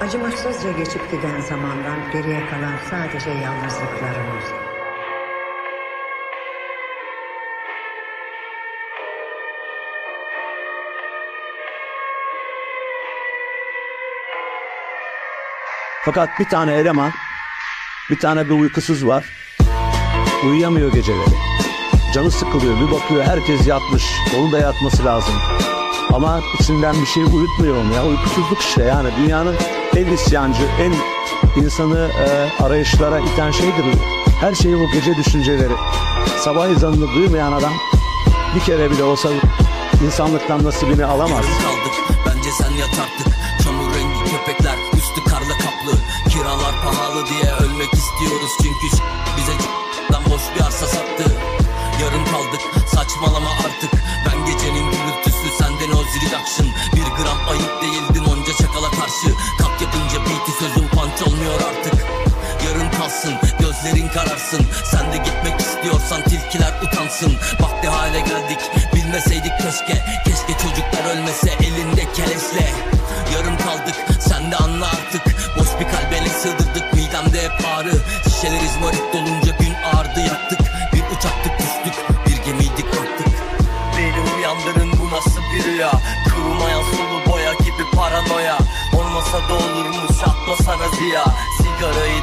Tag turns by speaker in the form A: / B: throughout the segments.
A: Acımasızca geçip giden zamandan geriye kalan sadece yalnızlıklarımız.
B: Fakat bir tane eleman, bir tane bir uykusuz var. Uyuyamıyor geceleri. Canı sıkılıyor, bir bakıyor herkes yatmış. Onun da yatması lazım. Ama içinden bir şey uyutmuyor onu ya. Uykusuzluk işte yani dünyanın en isyancı, en insanı e, arayışlara iten şeydir. Her şeyi bu gece düşünceleri. Sabah ezanını duymayan adam bir kere bile olsa insanlıktan nasibini alamaz.
C: Kaldık bence sen yat artık Çamur rengi köpekler üstü karla kaplı Kiralar pahalı diye ölmek istiyoruz Çünkü bize boş bir arsa sattı Yarım kaldık saçmalama artık Ben kararsın Sen de gitmek istiyorsan tilkiler utansın. Bak ne hale geldik. Bilmeseydik keşke. Keşke çocuklar ölmese. Elinde keleşle Yarım kaldık. Sen de anla artık. Boş bir kalbele sığdırdık? Midemde hep ağrı. Şişeler izmarit dolunca gün ağrıdı yaktık. Bir uçaktık düştük bir gemiydik battık Beni uyandırın bu nasıl bir rüya? Kurumayan sulu boya gibi paranoya. Olmasa da olurmuş atmasana ziya. Sigarayı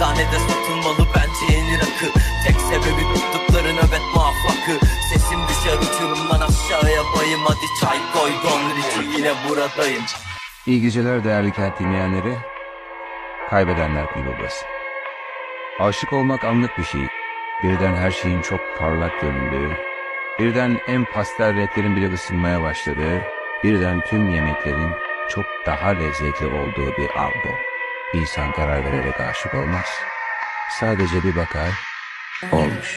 C: Eczanede satılmalı bence yeni rakı Tek sebebi tuttukları nöbet muhaffakı Sesim düşer uçurumdan aşağıya bayım Hadi çay koy Don Richie yine buradayım
D: İyi geceler değerli kent dinleyenleri. Kaybedenler kulübü burası. Aşık olmak anlık bir şey. Birden her şeyin çok parlak göründüğü, birden en pastel renklerin bile ısınmaya başladığı, birden tüm yemeklerin çok daha lezzetli olduğu bir an. İnsan karar vererek aşık olmaz. Sadece bir bakar, olmuş.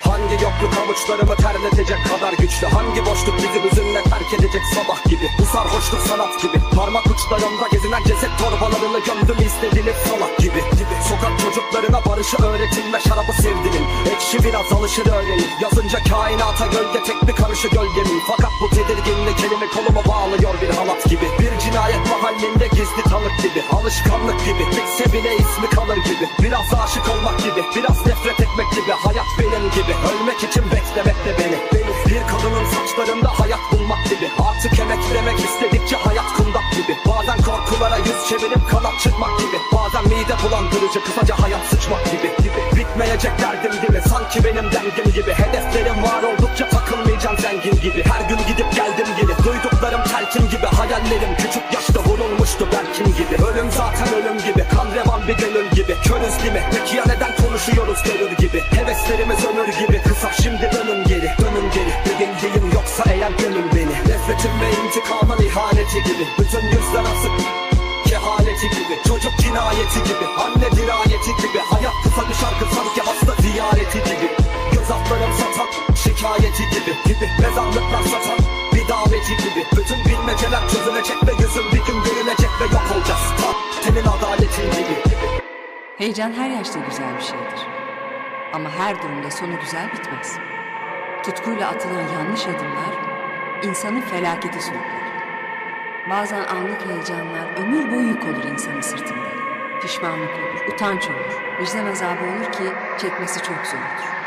E: Hangi yokluk avuçlarımı terletecek kadar güçlü? Hangi boşluk bizi hüzünle terk edecek sabah gibi? Bu sarhoşluk sanat gibi. Parmak uçlarımda gezinen ceset torbalarını gömdüm istediğiniz salak gibi. Sokak çocuklarına barışı öğretin ve şarabı sevdirin. Ekşi biraz alışır öğrenin. Yazınca kainata gölge tek bir karışı gölgemin Fakat bu tedirginlik elimi koluma bağlıyor bir halat gibi Alışkanlık gibi. Bitse bile ismi kalır gibi. Biraz aşık olmak gibi Biraz nefret etmek gibi. Hayat benim gibi. Ölmek için beklemekte beni. Beni. Bir kadının saçlarında hayat bulmak gibi. Artık emeklemek istedikçe hayat kundak gibi. Bazen korkulara yüz çevirip kanat çıkmak gibi. Bazen mide bulandırıcı kısaca hayat sıçmak gibi, gibi. Bitmeyecek derdim mi? Sanki benim dengim gibi. Hedeflerim var oldukça takılmayacağım zengin gibi. Her gün gidip geldim gibi. Duyduklarım telkin gibi. Hayallerim küçük vurulmuştu Berkin gibi. Ölüm zaten ölüm gibi. Kan revan bir gönül gibi. Körüz mi? Peki ya neden konuşuyoruz görür gibi? Heveslerimiz ömür gibi. Kısa şimdi dönün geri. Dönün geri. Bildiğim yoksa eğer gönül beni. Nefretim ve intikamın ihaneti gibi. Bütün yüzler asık. Kehaleti gibi. Çocuk cinayeti gibi. Anne dirayeti gibi. Hayat kısa bir şarkı sanki hasta ziyareti gibi. Göz altlarım satan şikayeti gibi. Gibi Mezarlıklar satan daveti gibi Bütün bilmeceler çözülecek ve yüzüm bir gün görülecek ve yok olacağız Tam senin adaletin gibi
F: Heyecan her yaşta güzel bir şeydir. Ama her durumda sonu güzel bitmez. Tutkuyla atılan yanlış adımlar insanı felakete sürükler. Bazen anlık heyecanlar ömür boyu yük olur insanın sırtında. Pişmanlık olur, utanç olur, vicdan azabı olur ki çekmesi çok zordur.